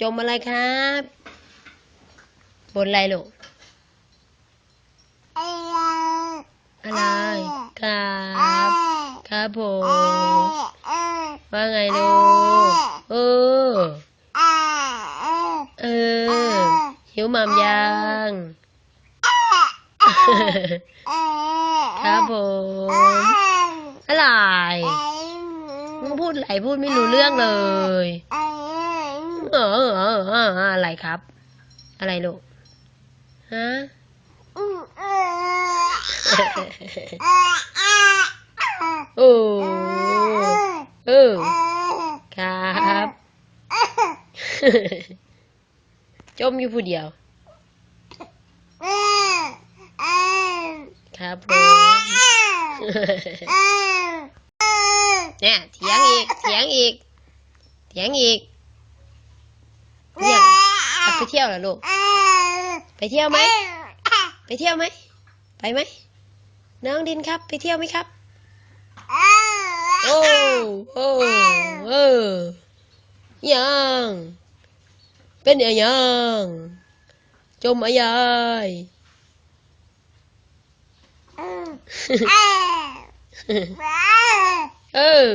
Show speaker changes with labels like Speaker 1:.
Speaker 1: จมอะไรครับบนอะไรลูกอะไรครับ ครับผมว่าไงลูกเออเออหิวหมามยังครับผมอะไรมึงพูดอะไรพูดไม่รู้เรื่องเลย เออเออเอออะไรครับ อะไรลูกฮะโอ้เออครับ จมอยู่ผู้เดียว ครับผมเนี่ยเถียงอีกเถียงอีกเถียงอีก ไปเที่ยวเหรอลูก ไปเที่ยวไหม ไปเที่ยวไหม ไปไหม น้องดินครับ ไปเที่ยวไหมครับ โอ้โอ้เออยัง เป็นอะไรยัง จมอะไรเออ